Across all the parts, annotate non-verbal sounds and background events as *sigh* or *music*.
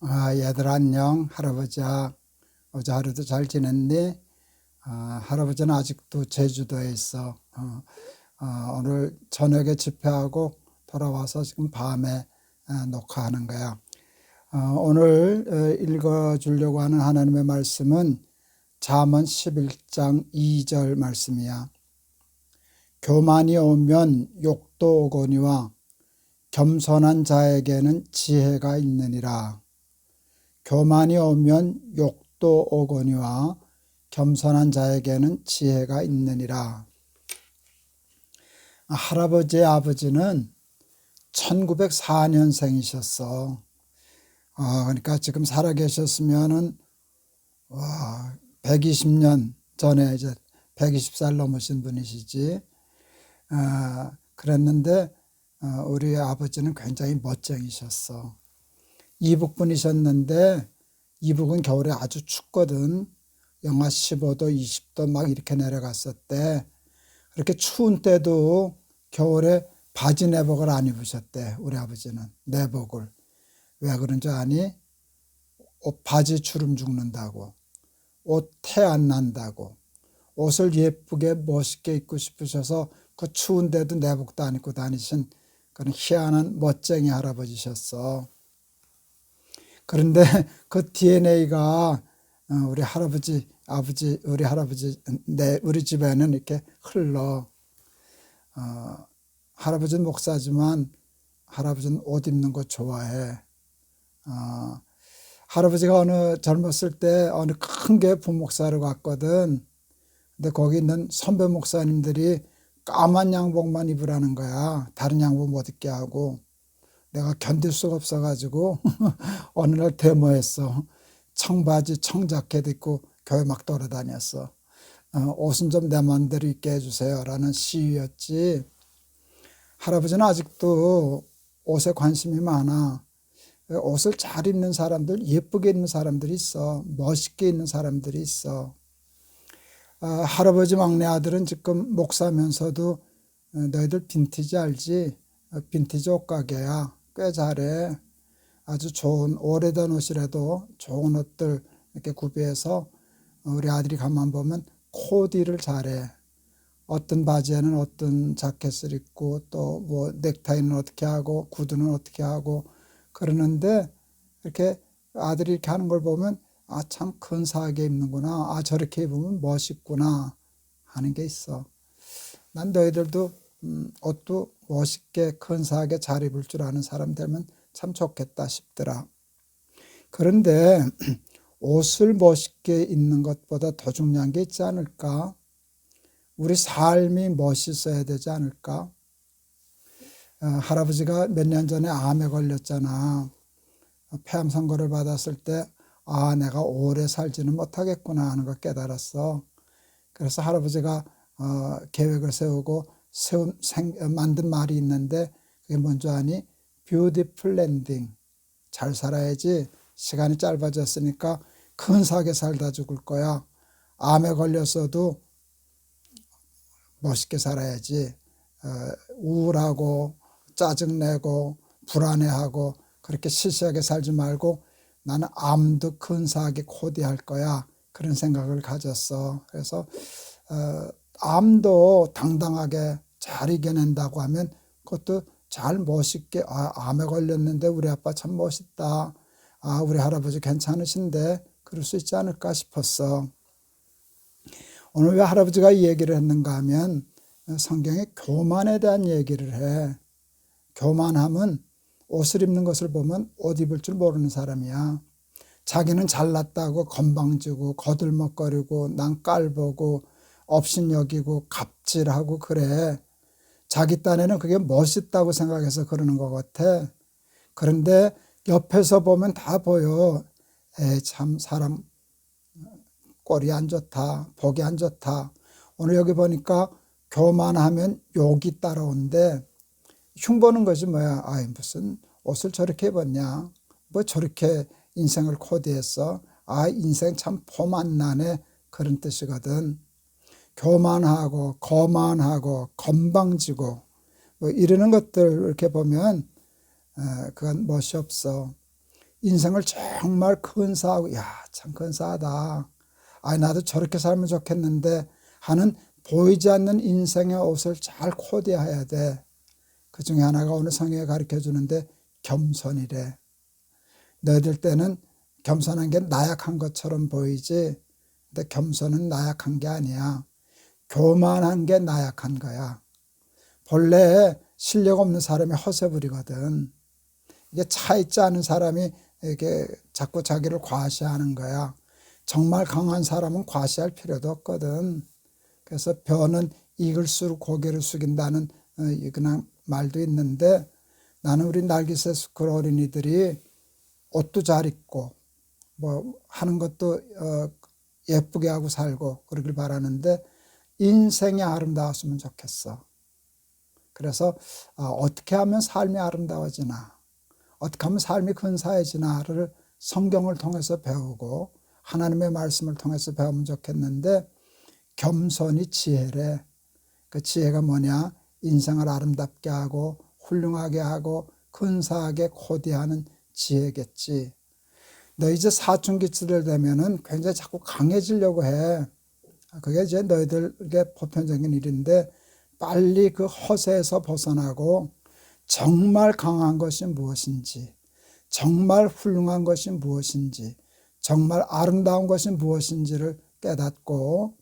아, 얘들 안녕. 할아버지야. 어제 하루도 잘 지냈니? 아, 할아버지는 아직도 제주도에 있어. 어, 어, 오늘 저녁에 집회하고 돌아와서 지금 밤에 어, 녹화하는 거야. 어, 오늘 어, 읽어주려고 하는 하나님의 말씀은 잠언 11장 2절 말씀이야. 교만이 오면 욕도 오거니와 겸손한 자에게는 지혜가 있느니라. 교만이 오면 욕도 오거니와 겸손한 자에게는 지혜가 있느니라. 할아버지의 아버지는 1904년생이셨어. 어, 그러니까 지금 살아계셨으면은 와, 120년 전에 이제 120살 넘으신 분이시지. 어, 그랬는데 어, 우리 아버지는 굉장히 멋쟁이셨어. 이북분이셨는데 이북은 겨울에 아주 춥거든. 영하 15도, 20도 막 이렇게 내려갔었대. 그렇게 추운 때도 겨울에 바지 내복을 안 입으셨대. 우리 아버지는 내복을. 왜 그런 줄 아니? 옷 바지 주름 죽는다고. 옷 태 안 난다고. 옷을 예쁘게 멋있게 입고 싶으셔서 그 추운데도 내복도 안 입고 다니신 그런 희한한 멋쟁이 할아버지셨어. 그런데 *laughs* 그 DNA가 어, 우리 할아버지, 아버지, 우리 할아버지, 내 우리 집에는 이렇게 흘러. 어, 할아버지는 목사지만 할아버지는 옷 입는 거 좋아해. 어, 할아버지가 어느 젊었을 때 어느 큰 게 부목사로 갔거든. 근데 거기 있는 선배 목사님들이 까만 양복만 입으라는 거야. 다른 양복 못 입게 하고. 내가 견딜 수가 없어가지고 *laughs* 어느 날 데모했어. 청바지, 청자켓 입고 교회 막 돌아다녔어. 어, 옷은 좀내 맘대로 입게 해주세요 라는 시위였지. 할아버지는 아직도 옷에 관심이 많아. 옷을 잘 입는 사람들, 예쁘게 입는 사람들이 있어. 멋있게 입는 사람들이 있어. 어, 할아버지 막내 아들은 지금 목사면서도 어, 너희들 빈티지 알지? 어, 빈티지 옷가게야. 꽤 잘해. 아주 좋은 오래된 옷이라도 좋은 옷들 이렇게 구비해서 우리 아들이 가만 보면 코디를 잘해. 어떤 바지에는 어떤 자켓을 입고 또 뭐 넥타이는 어떻게 하고 구두는 어떻게 하고 그러는데 이렇게 아들이 이렇게 하는 걸 보면 아, 참 근사하게 입는구나. 아, 저렇게 입으면 멋있구나. 하는 게 있어. 난 너희들도 음, 옷도 멋있게 근사하게 잘 입을 줄 아는 사람 되면 참 좋겠다 싶더라. 그런데 *clears throat* 옷을 멋있게 입는 것보다 더 중요한 게 있지 않을까? 우리 삶이 멋있어야 되지 않을까? 어, 할아버지가 몇 년 전에 암에 걸렸잖아. 폐암 선고를 받았을 때, 아, 내가 오래 살지는 못하겠구나 하는 걸 깨달았어. 그래서 할아버지가 어, 계획을 세우고 세운, 생, 만든 말이 있는데 그게 뭔지 아니? beautiful ending. 잘 살아야지. 시간이 짧아졌으니까 근사하게 살다 죽을 거야. 암에 걸렸어도 멋있게 살아야지. 어, 우울하고 짜증내고 불안해하고 그렇게 시시하게 살지 말고 나는 암도 근사하게 코디할 거야. 그런 생각을 가졌어. 그래서 어, 암도 당당하게 잘 이겨낸다고 하면 그것도 잘 멋있게 아, 암에 걸렸는데 우리 아빠 참 멋있다. 아, 우리 할아버지 괜찮으신데 그럴 수 있지 않을까 싶었어. 오늘 왜 할아버지가 이 얘기를 했는가 하면 성경에 교만에 대한 얘기를 해. 교만함은 옷을 입는 것을 보면 옷 입을 줄 모르는 사람이야. 자기는 잘났다고 건방지고 거들먹거리고 난 깔보고 업신 여기고 갑질하고 그래. 자기 딴에는 그게 멋있다고 생각해서 그러는 것 같아. 그런데 옆에서 보면 다 보여. 에, 참, 사람, 꼴이 안 좋다. 보기 안 좋다. 오늘 여기 보니까 교만하면 욕이 따라오는데 흉보는 것이 뭐야? 아이, 무슨 옷을 저렇게 입었냐? 뭐 저렇게 인생을 코디했어? 아, 인생 참 폼안 나네. 그런 뜻이거든. 교만하고 거만하고 건방지고 뭐 이러는 것들 이렇게 보면 어, 그건 멋이 없어. 인생을 정말 근사하고 야 참 근사하다. 아 나도 저렇게 살면 좋겠는데 하는 보이지 않는 인생의 옷을 잘 코디해야 돼. 그 중에 하나가 오늘 성경에 가르쳐 주는데 겸손이래. 너희들 때는 겸손한 게 나약한 것처럼 보이지. 근데 겸손은 나약한 게 아니야. 교만한 게 나약한 거야. 본래 실력 없는 사람이 허세 부리거든. 이게 차 있지 않은 사람이 이게 자꾸 자기를 과시하는 거야. 정말 강한 사람은 과시할 필요도 없거든. 그래서 벼는 익을수록 고개를 숙인다는 어, 그냥 말도 있는데 나는 우리 날개새 스쿨 어린이들이 옷도 잘 입고 뭐 하는 것도 어, 예쁘게 하고 살고 그러길 바라는데 인생이 아름다웠으면 좋겠어. 그래서 어, 어떻게 하면 삶이 아름다워지나 어떻게 하면 삶이 근사해지나를 성경을 통해서 배우고 하나님의 말씀을 통해서 배우면 좋겠는데 겸손이 지혜래. 그 지혜가 뭐냐? 인생을 아름답게 하고 훌륭하게 하고 근사하게 코디하는 지혜겠지. 너 이제 사춘기 쯤 되면은 굉장히 자꾸 강해지려고 해. 그게 이제 너희들에게 보편적인 일인데 빨리 그 허세에서 벗어나고 정말 강한 것이 무엇인지, 정말 훌륭한 것이 무엇인지, 정말 아름다운 것이 무엇인지를 깨닫고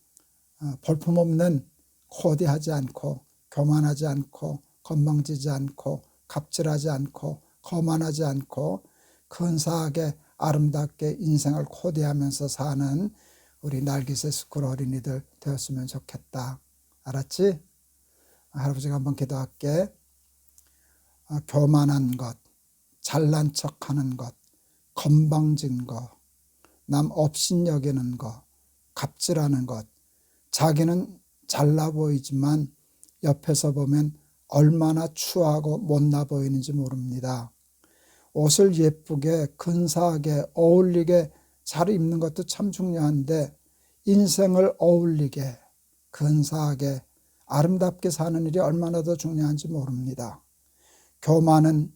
어, 볼품없는 코디하지 않고 교만하지 않고 건방지지 않고 갑질하지 않고 거만하지 않고 근사하게 아름답게 인생을 코디하면서 사는 우리 날개새 스쿨 어린이들 되었으면 좋겠다. 알았지? 할아버지가 한번 기도할게. 어, 교만한 것, 잘난 척 하는 것, 건방진 것, 남 업신 여기는 것, 갑질하는 것, 자기는 잘나 보이지만 옆에서 보면 얼마나 추하고 못나 보이는지 모릅니다. 옷을 예쁘게 근사하게 어울리게 잘 입는 것도 참 중요한데 인생을 어울리게 근사하게 아름답게 사는 일이 얼마나 더 중요한지 모릅니다. 교만은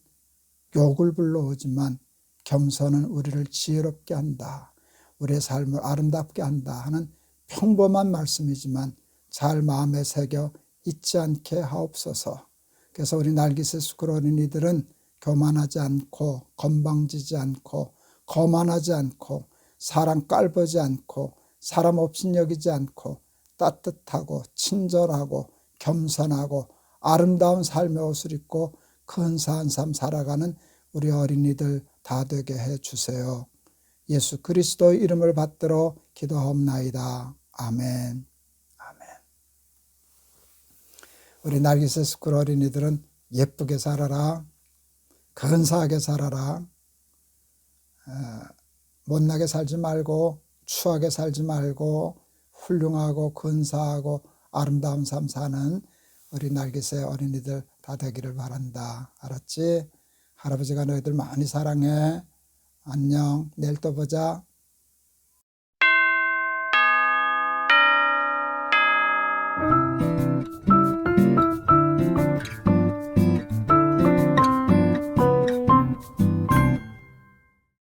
욕을 불러오지만 겸손은 우리를 지혜롭게 한다. 우리의 삶을 아름답게 한다 하는 평범한 말씀이지만 잘 마음에 새겨 잊지 않게 하옵소서. 그래서 우리 날기새 스쿨 어린이들은 교만하지 않고 건방지지 않고 거만하지 않고 사람 깔보지 않고 사람 없인 여기지 않고 따뜻하고 친절하고 겸손하고 아름다운 삶의 옷을 입고 근사한 삶 살아가는 우리 어린이들 다 되게 해 주세요. 예수 그리스도의 이름을 받들어 기도하옵나이다. 아멘. 아멘. 우리 날개새 스쿨 어린이들은 예쁘게 살아라. 근사하게 살아라. 어, 못나게 살지 말고 추하게 살지 말고 훌륭하고 근사하고 아름다운 삶 사는 우리 날개새 어린이들 다 되기를 바란다. 알았지? 할아버지가 너희들 많이 사랑해. 안녕. 내일 또 보자.